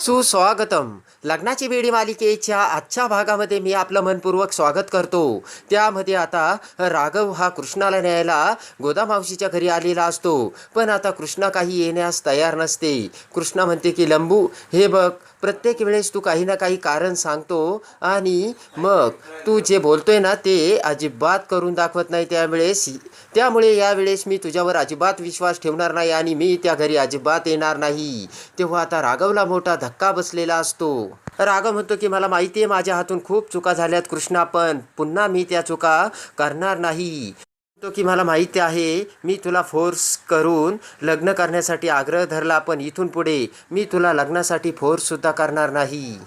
सुस्वागतम. लग्नाची बेडी मालिकेच्या आजच्या भागामध्ये मी आपलं मनपूर्वक स्वागत करतो. त्यामध्ये आता राघव हा कृष्णाला न्यायला गोदामावशीच्या घरी आलेला असतो. पण आता कृष्णा काही येण्यास तयार नसते. कृष्णा म्हणते की लंबू हे बघ प्रत्येक वेळेस तू काही ना काही कारण सांगतो आणि मग तू जे बोलतोय ना ते अजिबात करून दाखवत नाही त्यावेळेस. त्यामुळे यावेळेस मी तुझ्यावर अजिबात विश्वास ठेवणार नाही आणि मी त्या घरी अजिबात येणार नाही. तेव्हा आता राघवला मोठा धक्का बसलेला असतो. राघव म्हणतो की मला माहिती आहे माझ्या हातून खूप चुका झाल्यात कृष्णा पण पुन्हा मी त्या चुका करणार नाही. तो की मला माहिती आहे मी तुला फोर्स करून लग्न करण्यासाठी आग्रह धरला पण इथून पुढे मी तुला लग्नासाठी फोर्ससुद्धा करणार नाही.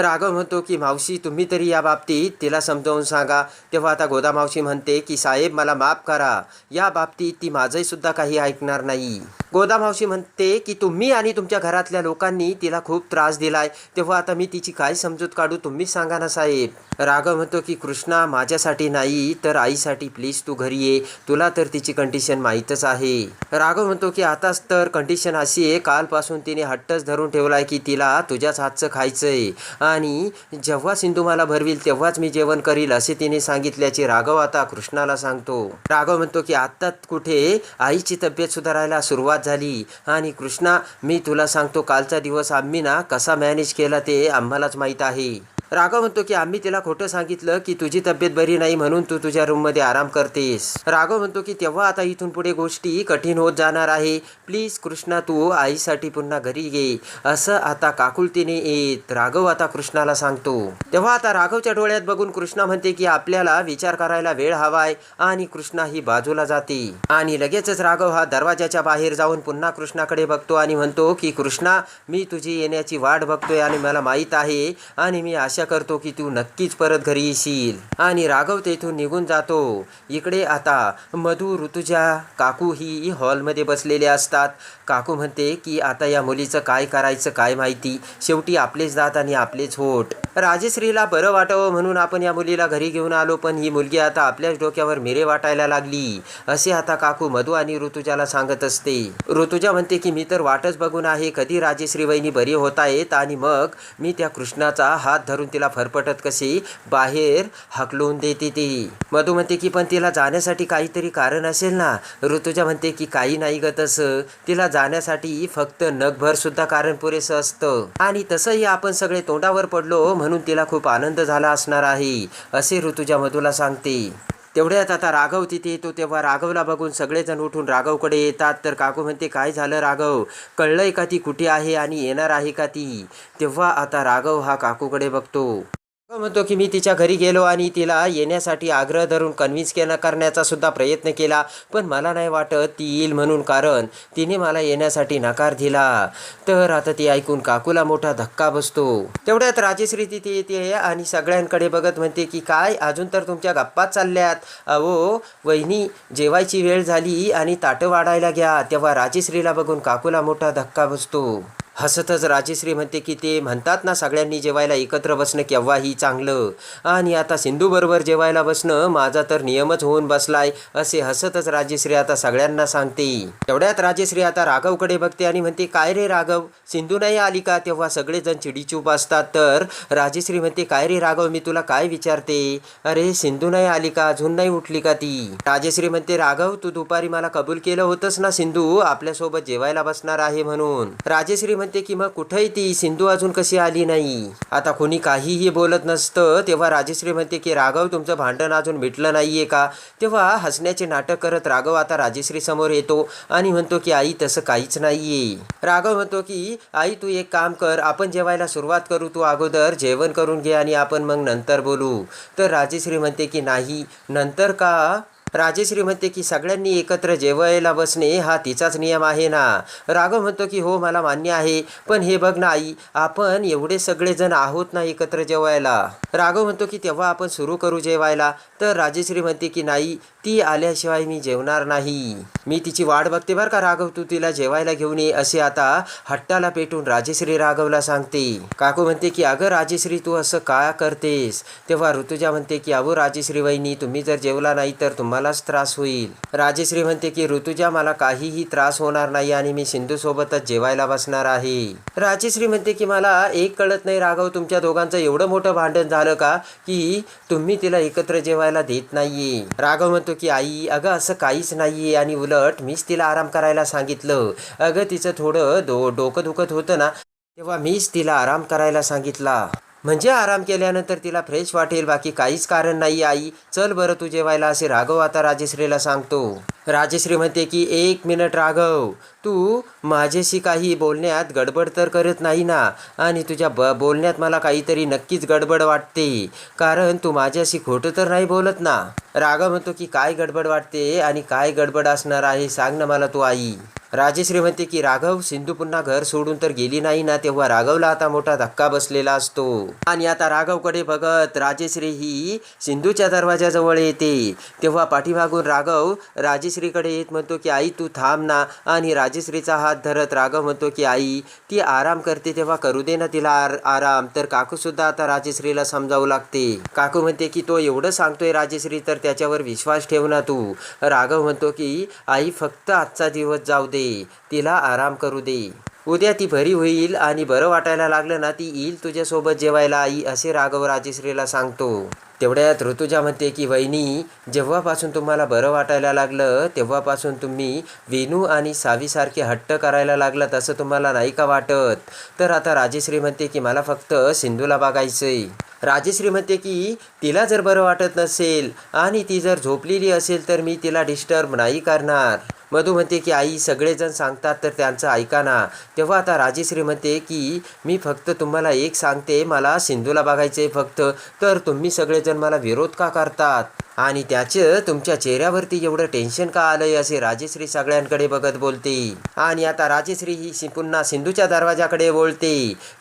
राघव म्हणतो की मावशी तुम्ही तरी या बाबतीत तिला समजावून सांगा. तेव्हा आता गोदा मावशी म्हणते की साहेब मला माफ करा. या बाबतीत ती माझंही सुद्धा काही ऐकणार नाही. गोदा मावशी म्हणते की तुम्ही आणि तुमच्या घरातल्या लोकांनी तिला खूप त्रास दिलाय. तेव्हा आता मी तिची काय समजूत काढू तुम्हीच सांगा ना साहेब. राघव म्हणतो की कृष्णा माझ्यासाठी नाही तर आईसाठी प्लीज तू घरी ये. तुला तर तिची कंडिशन माहीतच आहे. राघव म्हणतो की आताच तर कंडिशन अशी आहे. कालपासून तिने हट्टच धरून ठेवलाय की तिला तुझ्याच हातचं खायचंय. आणि जेव्हा सिंधू मला भरवील तेव्हाच मी जेवण करील असे तिने सांगितल्याचे राघव आता कृष्णाला सांगतो. राघव म्हणतो की आत्ता कुठे? आईची तब्येत सुधारायला सुरुवात झाली. आणि कृष्णा मी तुला सांगतो कालचा दिवस आम्ही ना कसा मॅनेज केला ते आम्हालाच माहीत आहे. राघव म्हणतो की आम्ही तिला खोटं सांगितलं की तुझी तब्येत बरी नाही म्हणून तू तुझ्या रूममध्ये आराम करतेस. राघव म्हणतो की तेव्हा आता इथून पुढे गोष्टी कठीण होत जाणार आहे. प्लीज कृष्णा तू आईसाठी पुन्हा घरी ये. असं आता काकुलतीने येत राघव आता कृष्णाला सांगतो. तेव्हा आता राघवच्या डोळ्यात बघून कृष्णा म्हणते की आपल्याला विचार करायला वेळ हवाय आणि कृष्णा ही बाजूला जाते. आणि लगेचच राघव हा दरवाजाच्या बाहेर जाऊन पुन्हा कृष्णाकडे बघतो आणि म्हणतो की कृष्णा मी तुझी येण्याची वाट बघतोय आणि मला माहीत आहे आणि मी आशा करतो की तू नक्कीच परत घरी येशील. आणि राघव तेथून निघून जातो. इकडे आता मधू ऋतुजा काकू ही हॉलमध्ये बसलेले असतात. काकू म्हणते की आता या मुलीचं काय करायचं काय माहिती? शेवटी आपलेच दात आणि आपलेच होठ. राजश्रीला बरं वाटावं म्हणून आपण या मुलीला घरी घेऊन आलो पण ही मुलगी आता आपल्याच डोक्यावर मिरे वाटायला लागली. असे आता काकू मधू आणि ऋतुजाला सांगत असते. ऋतुजा म्हणते की मी तर वाटच बघून आहे. कधी राजश्री वहिनी बरी होत आहेत आणि मग मी त्या कृष्णाचा हात धरून तिला फरफटत कशी बाहेर हकलून देते ती. मधू म्हणते की पण तिला जाण्यासाठी काहीतरी कारण असेल ना. ऋतुजा म्हणते की काही नाही ग तसं. तिला जाण्यासाठी फक्त नगभर सुद्धा कारण पुरेसं असतं. आणि तसंही आपण सगळे तोंडावर पडलो म्हणून तिला खूप आनंद झाला असणार आहे असे ऋतुजा मधूला सांगते. तेवढ्यात आता राघव तिथे येतो तेव्हा राघवला बघून सगळेजण उठून राघवकडे येतात. तर काकू म्हणते काय झालं राघव? कळलंय का ती कुठे आहे आणि येणार आहे का ती? तेव्हा आता राघव हा काकूकडे बघतो. म्हणतो की मी तिच्या घरी गेलो आणि तिला येण्यासाठी आग्रह धरून कन्व्हिन्स केला करण्याचा सुद्धा प्रयत्न केला. पण मला नाही वाटत ती येईल म्हणून कारण तिने मला येण्यासाठी नकार दिला. तर आता ती ऐकून काकूला मोठा धक्का बसतो. तेवढ्यात राजेश्री तिथे येते आणि सगळ्यांकडे बघत म्हणते की काय? अजून तर तुमच्या गप्पाच चालल्यात. अहो वहिनी जेवायची वेळ झाली आणि ताटं वाढायला घ्या. तेव्हा राजेश्रीला बघून काकूला मोठा धक्का बसतो. हसतच राजेश्री म्हणते की ते म्हणतात ना सगळ्यांनी जेवायला एकत्र बसणं केव्हाही चांगलं. आणि आता सिंधूबरोबर जेवायला बसणं माझा तर नियमच होऊन बसलाय असे हसतच राजेश्री आता सगळ्यांना सांगते. तेवढ्यात राजेश्री आता राघवकडे बघते आणि म्हणते काय रे राघव सिंधू नाही आली का? तेव्हा सगळेजण चिडीचूप असतात. तर राजेश्री म्हणते काय रे राघव मी तुला काय विचारते? अरे सिंधू नाही आली का? अजून नाही उठली का ती? राजेश्री म्हणते राघव तू दुपारी मला कबूल केलं होतंस ना सिंधू? आपल्यासोबत जेवायला बसणार आहे म्हणून. राजेश्री म्हणते म्हणते की मग कुठेही ती सिंधू अजून कशी आली नाही? आता कोणी काहीही बोलत नसतं. तेव्हा राजेश्री म्हणते की राघव तुमचं भांडण अजून मिटलं नाहीये का? तेव्हा हसण्याचे नाटक करत राघव आता राजेश्री समोर येतो आणि म्हणतो की आई तसं काहीच नाहीये. राघव म्हणतो की आई तू एक काम कर आपण जेवायला सुरुवात करू तू अगोदर जेवण करून घे आणि आपण मग नंतर बोलू. तर राजेश्री म्हणते की नाही नंतर का? राजेश्री म्हणते की सगळ्यांनी एकत्र जेवायला बसणे हा तिचाच नियम आहे ना? राघव म्हणतो की हो मला मान्य आहे. पण हे बघ ना आई आपण एवढे सगळेजण आहोत ना एकत्र जेवायला? राघव म्हणतो की तेव्हा आपण सुरू करू जेवायला. तर राजेश्री म्हणते की नाही ती आल्याशिवाय मी जेवणार नाही. मी तिची वाट बघते बरं का राघव तू तिला जेवायला घेऊन ये. असे आता हट्टाला पेटून राजेश्री राघवला सांगते. काकू म्हणते की अगं राजेश्री तू असं का करतेस? तेव्हा ऋतुजा म्हणते की अहो राजेश्री वहिनी तुम्ही जर जेवला नाही तर तुम्हाला मलाच त्रास होईल. राजेश्री म्हणते की ऋतुजा मला काहीही त्रास होणार नाही आणि मी सिंधूसोबतच जेवायला बसणार आहे. राजेश्री म्हणते की मला एक कळत नाही राघव तुमच्या दोघांचं एवढं मोठं भांडण झालं का की तुम्ही तिला एकत्र जेवायला देत नाहीये? राघव म्हणतो की आई अगं असं काहीच नाहीये आणि उलट मीच तिला आराम करायला सांगितलं. अगं तिचं थोडं डो डोकं दुखत होतं ना तेव्हा मीच तिला आराम करायला सांगितला. म्हणजे आराम केल्यानंतर तिला फ्रेश वाटेल बाकी काहीच कारण नाही आई. चल बरं तू जेवायला असे राघव आता राजेश्रीला सांगतो. राजेश्री म्हणते की एक मिनिट राघव तू माझ्याशी काही बोलण्यात गडबड तर करत नाही ना. आणि तुझ्या ब बोलण्यात मला काहीतरी नक्कीच गडबड वाटते. कारण तू माझ्याशी खोटं तर नाही बोलत ना. राघव म्हणतो की काय गडबड वाटते आणि काय गडबड असणार आहे सांग ना मला तू आई. राजेश्री म्हणते की राघव सिंधू पुन्हा घर सोडून तर गेली नाही ना तेव्हा राघवला आता मोठा धक्का बसलेला असतो. आणि आता राघवकडे बघत राजेश्री ही सिंधूच्या दरवाजाजवळ येते. तेव्हा पाठीमागून राघव राजेश्रीकडे येत म्हणतो की आई तू थांब ना. आणि राज राजेश्रीचा हात धरत राघव म्हणतो की आई ती आराम करते तेव्हा करू दे ना तिला आर आराम. तर काकू सुद्धा आता राजेश्रीला समजावू लागते. काकू म्हणते की तो एवढं सांगतोय राजेश्री तर त्याच्यावर विश्वास ठेव ना तू. राघव म्हणतो की आई फक्त आजचा दिवस जाऊ दे. तिला आराम करू दे. उद्या ती भरी होईल आणि बरं वाटायला लागलं ना ती येईल तुझ्यासोबत जेवायला आई असे राघव राजेश्रीला सांगतो. तेवढ्यात ऋतुजा म्हणते की वहिनी जेव्हापासून तुम्हाला बरं वाटायला लागलं तेव्हापासून तुम्ही वेणू आणि सावीसारखे हट्ट करायला लागला तसं तुम्हाला नाही का वाटत? तर आता राजेश्री म्हणते की मला फक्त सिंधूला बघायचंय. राजेश्री म्हणते की तिला जर बरं वाटत नसेल आणि ती जर झोपलेली असेल तर मी तिला डिस्टर्ब नाही करणार. मधू म्हणते की आई सगळेजण सांगतात तर त्यांचं ऐका ना. तेव्हा आता राजेश्री म्हणते की मी फक्त तुम्हाला एक सांगते मला सिंधूला बघायचे फक्त तर तुम्ही सगळेजण मला विरोध का करतात? आणि त्याचं तुमच्या चेहऱ्यावरती एवढं टेन्शन का आलंय असे राजेश्री सगळ्यांकडे बघत बोलते. आणि आता राजेश्री ही पुन्हा सिंधूच्या दरवाजाकडे बोलते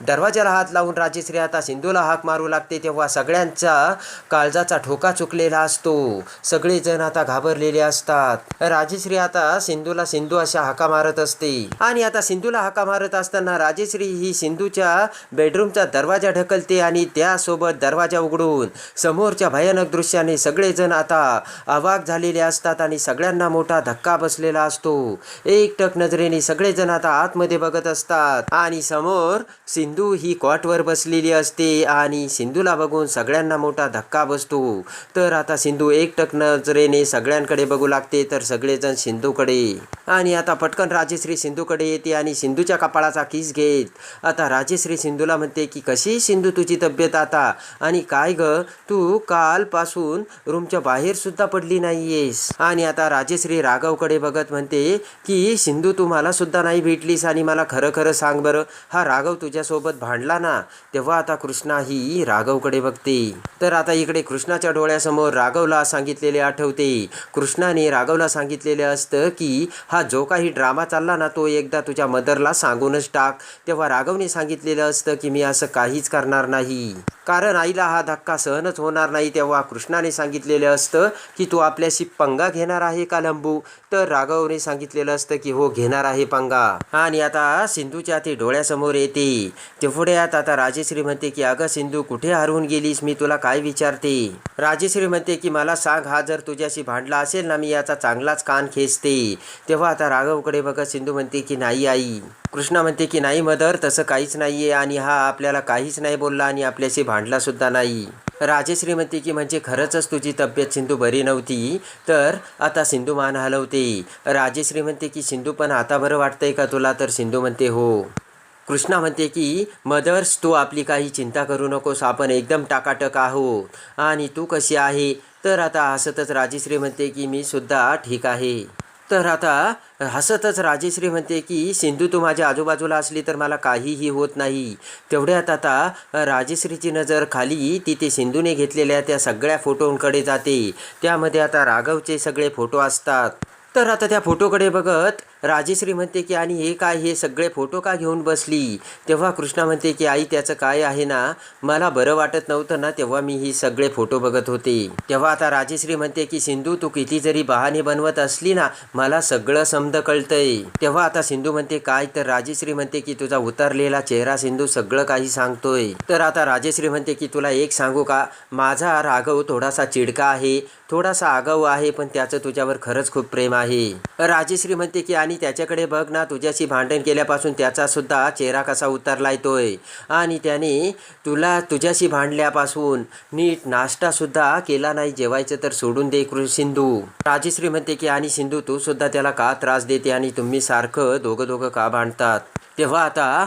दरवाजाला हात लावून राजेश्री आता सिंधूला हाक मारू लागते तेव्हा सगळ्यांचा काळजाचा ठोका चुकलेला असतो. सगळेजण आता घाबरलेले असतात. राजेश्री आता सिंधूला सिंधू अशा हाका मारत असते. आणि आता सिंधूला हाका मारत असताना राजेश्री ही सिंधूच्या बेडरूमचा दरवाजा ढकलते आणि त्यासोबत दरवाजा उघडून समोरच्या भयानक दृश्याने सगळेजण आता अवाक झालेले असतात आणि सगळ्यांना मोठा धक्का बसलेला असतो. एकटक नजरेने सगळेजण आता आतमध्ये बघत असतात. आणि समोर सिंधू ही कॉटवर बसलेली असते आणि सिंधूला बघून सगळ्यांना मोठा धक्का बसतो. तर आता सिंधू एकटक नजरेने सगळ्यांकडे बघू लागते तर सगळेजण सिंधूकडे. आणि आता पटकन राजेश्री सिंधूकडे येते आणि सिंधूच्या कपाळाचा किस घेत. आता राजेश्री सिंधूला म्हणते की कशी सिंधू तुझी तब्येत आता? आणि काय ग? तू कालपासून रूमच्या बाहेर सुद्धा पडली नाहीयेस. आणि आता राजेश्री राघवकडे बघत म्हणते की सिंधू तू मला सुद्धा नाही भेटलीस आणि मला खरं खरं सांग बरं. हा राघव तुझ्यासोबत भांडला ना तेव्हा आता कृष्णा ही राघवकडे बघते. तर आता इकडे कृष्णाच्या डोळ्यासमोर राघवला सांगितलेले आठवते. कृष्णाने राघवला सांगितलेले असतं की हा जो काही ड्रामा चालला ना तो एकदा तुझ्या मदरला सांगूनच टाक. तेव्हा राघवने सांगितलेलं असतं की मी असं काहीच करणार नाही. कारण आईला हा धक्का सहनच होणार नाही. तेव्हा कृष्णाने सांगितले असतं की तू आपल्याशी पंगा घेणार आहे का लंबू? तर राघवने सांगितलेलं असतं की हो घेणार आहे पंगा. आणि आता सिंधूच्या ते डोळ्यासमोर येते. तेवढ्यात आता राजेश्री म्हणते की अगं सिंधू कुठे हरवून गेलीस? मी तुला काय विचारते? राजेश्री म्हणते की मला सांग हा जर तुझ्याशी भांडला असेल ना मी याचा चांगलाच कान खेचते. तेव्हा आता राघवकडे बघत सिंधू म्हणते की नाही आई. कृष्णा म्हणते की नाही मदर तसं काहीच नाही आहे आणि हा आपल्याला काहीच नाही बोलला आणि आपल्याशी भांडला सुद्धा नाही. राजेश्री म्हणते की म्हणजे खरंच तुझी तब्येत सिंधू बरी नव्हती. तर आता सिंधू मान हलवते राजेश्री म्हणते की सिंधू पण आता बरं वाटतंय का तुला? तर सिंधू म्हणते हो. कृष्णा म्हणते की मदर्स तू आपली काही चिंता करू नकोस आपण एकदम टाकाटक आहोत. आणि तू कशी आहे? तर आता हसतच राजेश्री म्हणते की मी सुद्धा ठीक आहे. तर आता हसतच राजेश्री म्हणते की सिंधू तू माझ्या आजूबाजूला असली तर मला काहीही होत नाही. तेवढ्यात आता राजेश्रीची नजर खाली तिथे सिंधूने घेतलेल्या त्या सगळ्या फोटोंकडे जाते. त्यामध्ये आता राघवचे सगळे फोटो असतात. तर आता त्या फोटोकडे बघत राजेश्री म्हणते की आणि हे काय हे सगळे फोटो का घेऊन बसली? तेव्हा कृष्णा म्हणते की आई त्याचं काय आहे ना? मला बरं वाटत नव्हतं ना तेव्हा मी ही सगळे फोटो बघत होते. तेव्हा आता राजेश्री म्हणते की सिंधू तू किती जरी बहाणे बनवत असली ना मला सगळं समद कळतंय. तेव्हा आता सिंधू म्हणते काय? तर राजेश्री म्हणते की तुझा उतरलेला चेहरा सिंधू सगळं काही सांगतोय. तर आता राजेश्री म्हणते की तुला एक सांगू का? माझा राघव थोडासा चिडका आहे. थोडासा आगाऊ आहे पण त्याचं तुझ्यावर खरंच खूप प्रेम आहे. राजेश्री म्हणते की आणि आणि त्याच्याकडे बघ ना तुझ्याशी भांडण केल्यापासून त्याचा सुद्धा चेहरा कसा उतरला येतोय आणि त्याने तुला तुझ्याशी भांडल्यापासून नीट नाश्तासुद्धा केला नाही जेवायचं तर सोडून दे कृ सिंधू. राजेश्री म्हणते की आणि सिंधू तू सुद्धा त्याला का त्रास देते आणि तुम्ही सारखं दोघं दोघं का भांडतात? तेव्हा आता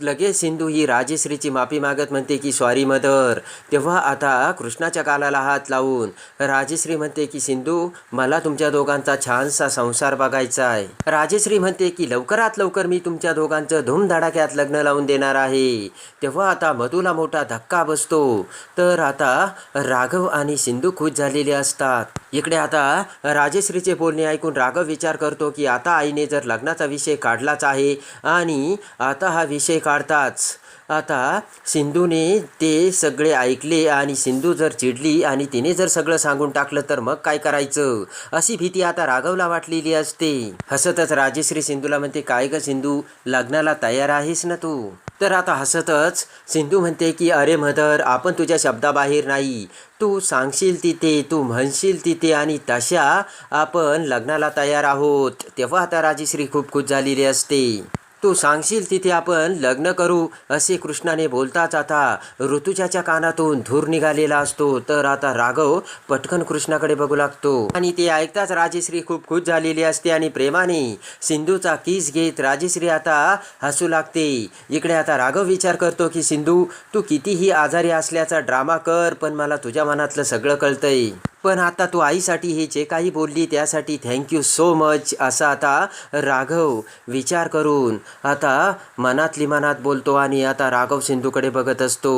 लगेच सिंधू ही राजेश्रीची माफी मागत म्हणते की सॉरी मदर तेव्हा आता कृष्णाच्या कालाला हात लावून राजेश्री म्हणते की सिंधू मला तुमच्या दोघांचा छानसा संसार बघायचा आहे. राजेश्री म्हणते की लवकरात लवकर मी तुमच्या दोघांचं धूमधडाक्यात लग्न लावून देणार आहे. तेव्हा आता मधूला मोठा धक्का बसतो. तर आता राघव आणि सिंधू खुश झालेले असतात. इकडे आता राजेश्रीचे बोलणे ऐकून राघव विचार करतो की आता आईने जर लग्नाचा विषय काढलाच आहे आणि आता हा विषय काढताच. आता सिंधूने ते सगळे ऐकले आणि सिंधू जर चिडली आणि तिने जर सगळं सांगून टाकलं तर मग काय करायचं? अशी भीती आता राघवला वाटलेली असते. हसतच राजेश्री सिंधूला म्हणते काय ग सिंधू लग्नाला तयार आहेस ना तू? तर आता हसतच सिंधू म्हणते की अरे मदर आपण तुझ्या शब्दाबाहेर नाही. तू सांगशील तिथे तू म्हणशील तिथे आणि तशा आपण लग्नाला तयार आहोत. तेव्हा आता राजेश्री खूप खुश झालेली असते. तू सांगशील तिथे आपण लग्न करू असे कृष्णाने बोलताच आता ऋतुजाच्या कानातून धूर निघालेला असतो. तर आता राघव पटकन कृष्णाकडे बघू लागतो. आणि ते ऐकताच राजेश्री खूप खुश झालेली असते आणि प्रेमाने सिंधूचा किस घेत राजेश्री आता हसू लागते. इकडे आता राघव विचार करतो की सिंधू तू कितीही आजारी असल्याचा ड्रामा कर पण मला तुझ्या मनातलं सगळं कळतंय. पण आता तू आईसाठी हे जे काही बोलली त्यासाठी थँक्यू सो मच असा आता राघव विचार करून आता मनातली मनात बोलतो आणि आता राघव सिंधूकडे बघत असतो.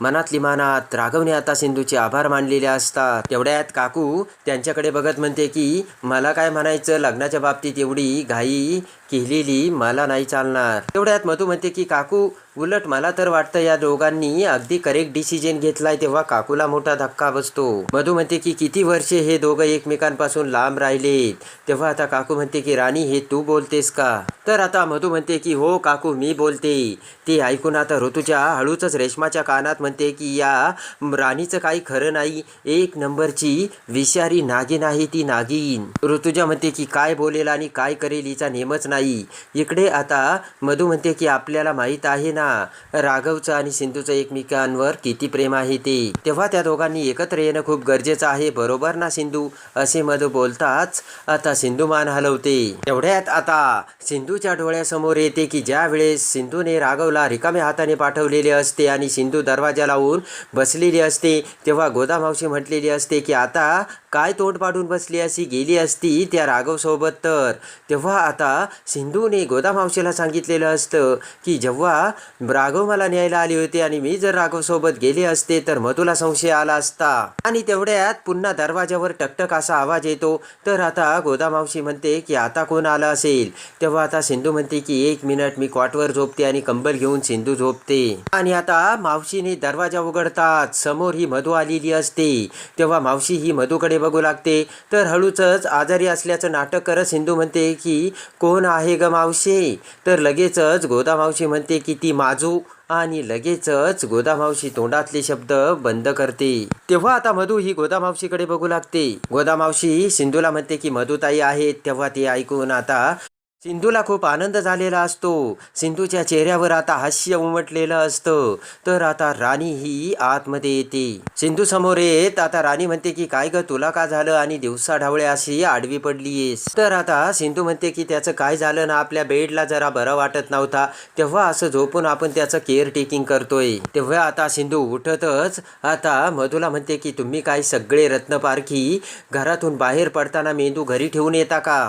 मनातली मनात राघवने आता सिंधूचे आभार मानलेले असतात. तेवढ्यात काकू त्यांच्याकडे बघत म्हणते की मला काय म्हणायचं? लग्नाच्या बाबतीत एवढी घाई केलेली मला नाही चालणार. तेवढ्यात मधू म्हणते की काकू उलट मला तर वाटतं या दोघांनी अगदी करेक्ट डिसिजन घेतलाय तेव्हा काकूला मोठा धक्का बसतो. मधू म्हणते की किती वर्षे हे दोघं एकमेकांपासून लांब राहिलेत. तेव्हा आता काकू म्हणते की राणी हे तू बोलतेस का? तर आता मधू म्हणते की हो काकू मी बोलते. ते ऐकून आता ऋतूच्या हळूच रेशमाच्या कानात म्हणते की या राणीचं काही खरं नाही. एक नंबरची विषारी नागिन आहे ती नागिन. ऋतुजा म्हणते की काय बोलेल आणि काय करेल हिचा नेमच नाही. इकडे आता मधू म्हणते की आपल्याला माहीत आहे ना राघवचं आणि सिंधूचं एकमेकांवर किती प्रेम आहे ते. तेव्हा त्या दोघांनी एकत्र येणं खूप गरजेचं आहे बरोबर ना सिंधू? असे मधू बोलताच आता सिंधू मान हलवते. तेवढ्यात आता सिंधूच्या डोळ्यासमोर येते की ज्या वेळेस सिंधूने राघवला रिकाम्या हाताने पाठवलेले असते आणि सिंधू दरवाजा लावून बसलेली असते तेव्हा गोदा मावशी म्हटलेली असते की आता काय तोंड पाडून बसली अशी गेली असती त्या राघव सोबत तर. तेव्हा आता सिंधूने गोदा मावशीला सांगितलेलं असतं की जेव्हा राघव मला न्यायला आले होते आणि मी जर राघव सोबत गेले असते तर मधुला संशय आला असता. आणि तेवढ्यात पुन्हा दरवाजावर टकटक असा आवाज येतो. तर आता गोदा मावशी म्हणते की आता कोण आला असेल? तेव्हा आता सिंधू म्हणते की एक मिनिट मी कॉटवर झोपते आणि कंबल घेऊन सिंधू झोपते. आणि आता मावशीने दरवाजा उघडतात समोर ही मधू आलेली असते. तेव्हा मावशी ही मधूकडे बघू लागते. तर हळूचच आजारी असल्याचं नाटक करत सिंधू म्हणते की कोण आहे ग मावशी? तर लगेचच गोदा मावशी म्हणते की ती माजू. आणि लगेचच गोदामावशी तोंडातले शब्द बंद करते. तेव्हा आता मधू ही गोदामावशीकडे बघू लागते. गोदामावशी सिंधूला म्हणते की मधुताई आहेत तेव्हा ती ऐकून आता सिंधूला खूप आनंद झालेला असतो. सिंधूच्या चेहऱ्यावर आता हास्य उमटलेलं असतं. तर आता राणी ही आतमध्ये येते. सिंधू समोर येत आता राणी म्हणते की काय ग तुला का झालं? आणि दिवसा ढावळे अशी आडवी पडलीयेस तर आता सिंधू म्हणते की त्याचं काय झालं ना? आपल्या बेडला जरा बरं वाटत नव्हता. तेव्हा असं झोपून आपण त्याचं केअर टेकिंग करतोय. तेव्हा आता सिंधू उठतच आता मधुला म्हणते की तुम्ही काय सगळे रत्नपारखी? घरातून बाहेर पडताना मेंदू घरी ठेवून येता का?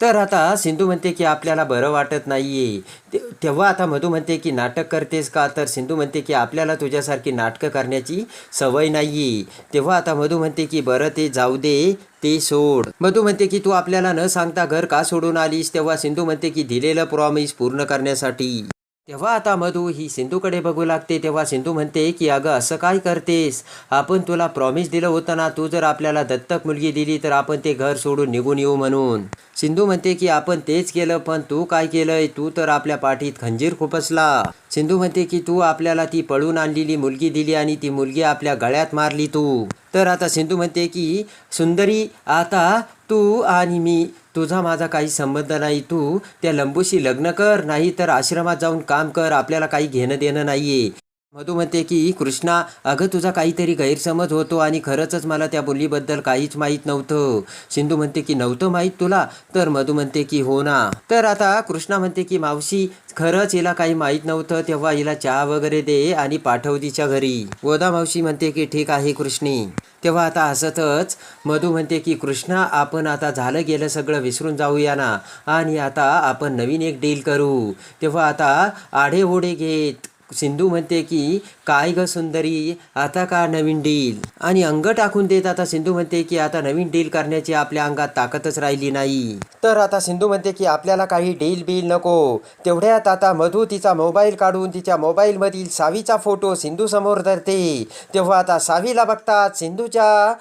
तर आता सिंधू म्हणते की आपल्याला बरं वाटत नाही ते- तेव्हा आता मधू म्हणते की नाटक करतेस का? तर सिंधू म्हणते की आपल्याला तुझ्यासारखी नाटकं करण्याची सवय नाही आहे तेव्हा आता मधू म्हणते की बरं ते जाऊ दे ते सोड. मधू म्हणते की तू आपल्याला न सांगता घर का सोडून आलीस? तेव्हा सिंधू म्हणते की दिलेलं प्रॉमिस पूर्ण करण्यासाठी. तेव्हा आता मधू ही सिंधूकडे बघू लागते. तेव्हा सिंधू म्हणते की अगं असं काय करतेस? आपण तुला प्रॉमिस दिलं होतं ना तू जर आपल्याला दत्तक मुलगी दिली तर आपण ते घर सोडून निघून येऊ म्हणून. सिंधू म्हणते की आपण तेच केलं पण तू काय केलंय? तू तर आपल्या पाठीत खंजीर खुपसला. सिंधू म्हणते की तू आपल्याला ती पळून आणलेली मुलगी दिली आणि ती मुलगी आपल्या गळ्यात मारली तू. तर आता सिंधू म्हणते की सुंदरी आता तू आणि मी तुझा माझा काही संबंध नाही. तू त्या लंबूशी लग्न कर नाही तर आश्रमात जाऊन काम कर. आपल्याला काही घेणं देणं नाहीये. मधू म्हणते की कृष्णा अगं तुझा काहीतरी गैरसमज होतो आणि खरंच मला त्या मुलीबद्दल काहीच माहीत नव्हतं. सिंधू म्हणते की नव्हतं माहीत तुला? तर मधू म्हणते की हो ना. तर आता कृष्णा म्हणते की मावशी खरंच हिला काही माहीत नव्हतं तेव्हा हिला चहा वगैरे दे आणि पाठव तिच्या घरी. गोदा मावशी म्हणते की ठीक आहे कृष्णी. तेव्हा आता हसतच मधू म्हणते की कृष्णा आपण आता झालं गेलं सगळं विसरून जाऊया ना. आणि आता आपण नवीन एक डील करू. तेव्हा आता आढे ओढे घेत सिंधू म्हणते की काय ग सुंदरी आता का नवीन डील आणि अंग टाकून देत आता सिंधू म्हणते की आता नवीन डील करण्याची आपल्या अंगात ताकदच राहिली नाही. तर आता सिंधू म्हणते की आपल्याला काही डील बिल नको. तेवढ्यात आता मधू तिचा मोबाईल काढून तिच्या मोबाईलमधील सावीचा फोटो सिंधू समोर धरते. तेव्हा आता सावीला बघतात सिंधूच्या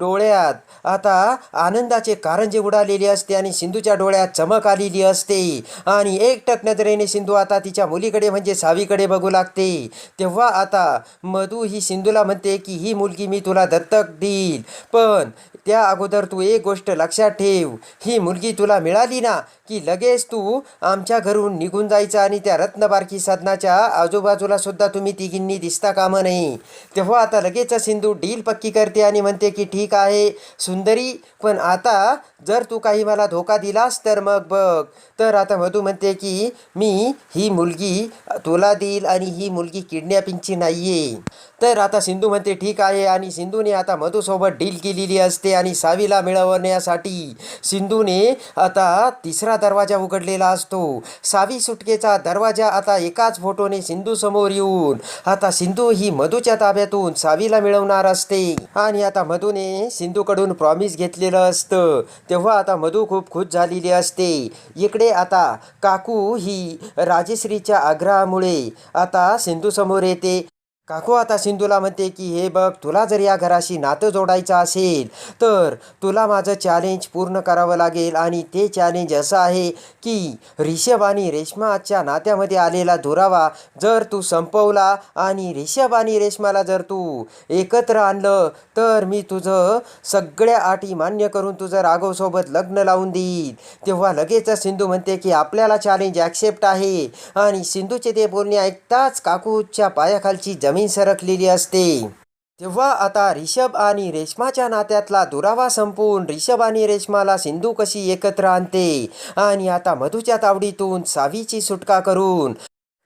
डोळ्यात. आता आनंदाचे कारंजे उडालेले असते आणि सिंधूच्या डोळ्यात चमक आलेली असते. आणि एकटक नजरेने सिंधू आता तिच्या मुलीकडे म्हणजे सावीकडे बघू लागते. तेव्हा आता मधू ही सिंधूला म्हणते की ही मुलगी मी तुला दत्तक देईल. पण त्या अगोदर तू एक गोष्ट लक्षात ठेव. ही मुलगी तुला मिळाली ना की लगेच तू आमच्या घरून निघून जायचं आणि त्या रत्नबारकी साधनाच्या आजूबाजूला सुद्धा तुम्ही तिघींनी दिसता कामा नाही तेव्हा आता लगेच सिंधू डील पक्की करते आणि म्हणते की ठीक आहे सुंदरी. पण आता जर तू काही मला धोका दिलास तर मग बघ. तर आता मधू म्हणते की मी ही मुलगी तुला देईल आणि ही मुलगी किडनॅपिंगची नाही आहे तर आता सिंधू म्हणते ठीक आहे. आणि सिंधूने आता मधूसोबत डील केलेली असते आणि सावीला मिळवण्यासाठी सिंधूने आता तिसरा दरवाजा उघडलेला असतो. सावी सुटकेचा दरवाजा आता एकाच फोटोने सिंधू समोर येऊन आता सिंधू ही मधूच्या ताब्यातून सावीला मिळवणार असते. आणि आता मधूने सिंधूकडून प्रॉमिस घेतलेलं असतं. तेव्हा आता मधू खूप खुश झालेली असते. इकडे आता काकू ही राजश्रीच्या आग्रहामुळे आता सिंधू समोर येते. काकू आता सिंधूला म्हणते की हे बघ तुला जर या घराशी नातं जोडायचं असेल तर तुला माझं चॅलेंज पूर्ण करावं लागेल. आणि ते चॅलेंज असं आहे की रिषभ आणि रेश्माच्या नात्यामध्ये आलेला दुरावा जर तू संपवला आणि रिषभ आणि रेश्माला जर तू एकत्र आणलं तर मी तुझं सगळ्या अटी मान्य करून तुझं राघवसोबत लग्न लावून देईल तेव्हा लगेच सिंधू म्हणते की आपल्याला चॅलेंज ॲक्सेप्ट आहे. आणि सिंधूचे ते बोलणे ऐकताच काकूच्या पायाखालची जमीन सरकलेली असते. तेव्हा आता रिषभ आणि रेश्माच्या नात्यातला दुरावा संपून रिषभ आणि रेश्माला सिंधू कशी एकत्र आणते आणि आता मधूच्या तावडीतून सावीची सुटका करून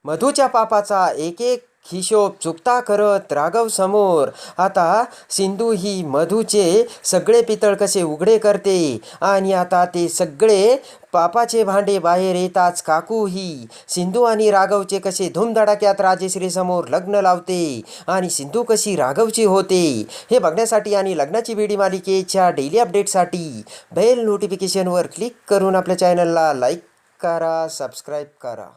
मधूच्या पापाचा एक एक हिशोब चुकता करत राघव समोर. आता सिंधू ही मधूचे सगळे पितळ कसे उघडे करते आणि आता ते सगळे पापाचे भांडे बाहेर येताच काकू ही सिंधू आणि राघवचे कसे धूमधडाक्यात राजेश्रीसमोर लग्न लावते आणि सिंधू कशी राघवची होते हे बघण्यासाठी आणि लग्नाची बीडी मालिकेच्या डेली अपडेटसाठी बेल नोटिफिकेशनवर क्लिक करून आपल्या चॅनलला लाईक करा सबस्क्राईब करा.